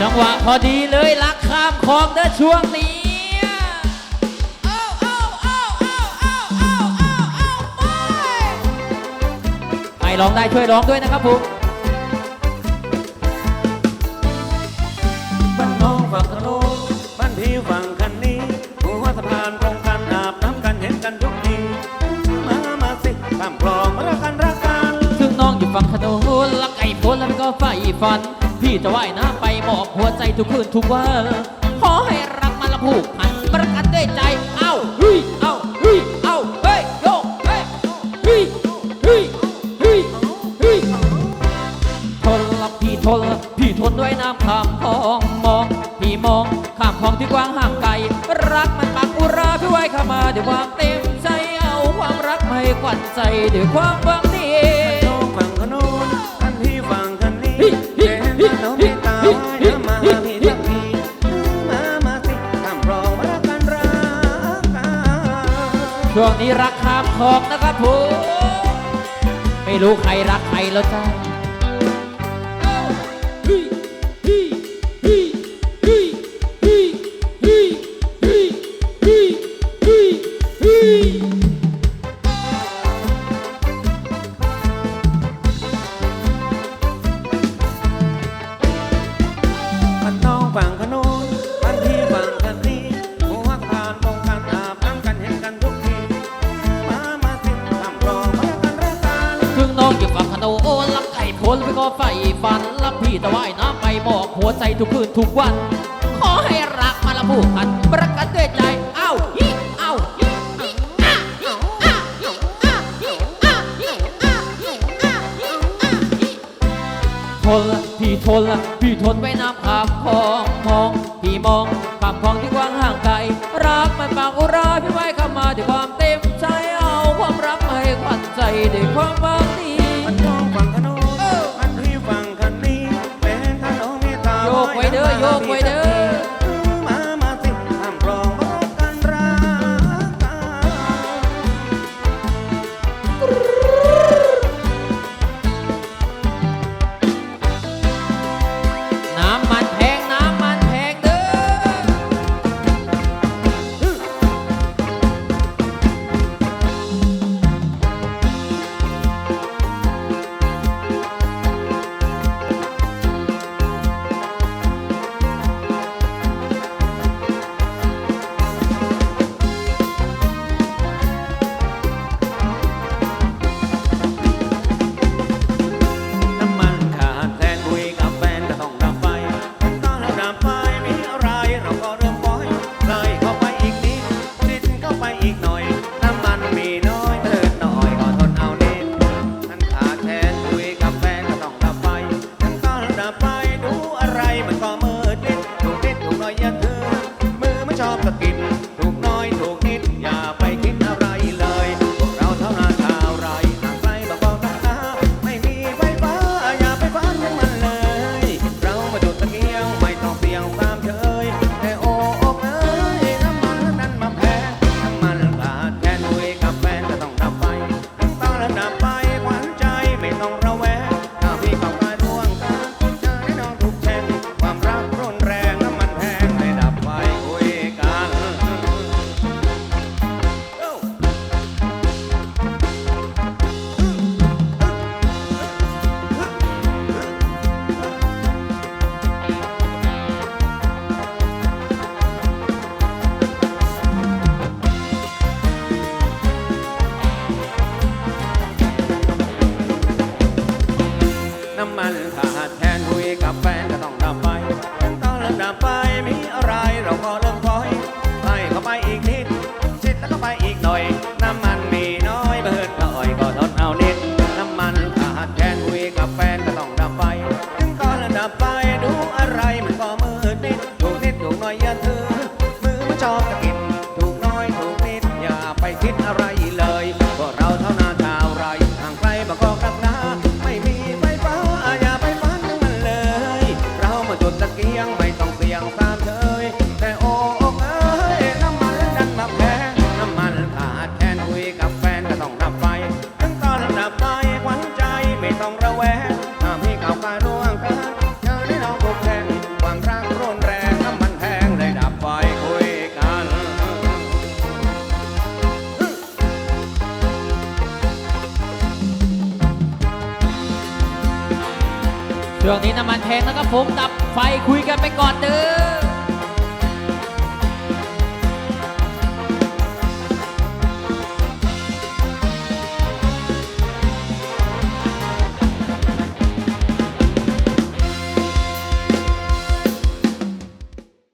จังหวะพอดีเลยรักข้ามคลองเด้อช่วงนี้ใครร้องได้ช่วยร้องด้วยนะครับผมบ้านน้องฝั่งขนงบ้านพี่ฝั่งคันนี้หัวสะพานตรงกันอาบน้ำกันเห็นกันทุกทีมามาสิข้ามคลองมารักกันรักกัน ถึงน้องอยู่ฝั่งขนนรักไก่พ้นแล้วก็ไฟฝัน พี่จะว่ายน้ำไปมอบหัวใจทุกคืนทุกวันขอให้รักมันละผูกพันประกันด้วยใจ เอ้าเฮ้ยเอ้าเฮ้ยเอ้าเฮ้ยโยกเฮ้ยเฮ้ยเฮ้ยเฮ้ยเฮ้ยทนละพี่ทนละพี่ทนด้วยน้ำข้ามคลองมองพี่มองข้ามคลองที่กว้างห่างไกล รักมันปักอุราพี่ไว้เข้ามาด้วยความเต็มใจเอาความรักมาให้ขวัญใจด้วยความหวัง น้องเมตตาว่ายน้ำมาพี่สักทีมามาสิทำรองรักกันรักกันช่วงนี้รักข้ามคลองนะครับผมไม่รู้ใครรักใครแล้วจ้า รักไก่พ้นไปก็ไฟฝันรักพี่แต่ว่ายน้ำไปบอกหัวใจทุกคืนทุกวัน ขอให้รักมาละผูกพันประกันด้วยใจ เอ้าฮิเอ้าฮิทนละพี่ทนละพี่ทนไว้น้ำขามคลองมองพี่มองข้ามคลองที่กว้างห่างไกลรักมันปากอุราพี่ไว้เข้ามาด้วยความเต็มใจเอาความรักมาให้ขวัญใจด้วยความวัง ไม่มีอะไรเราก็เช่วงนี้น้ำมันแพงแล้วก็ผมดับไฟคุยกันไปก่อนเด้อ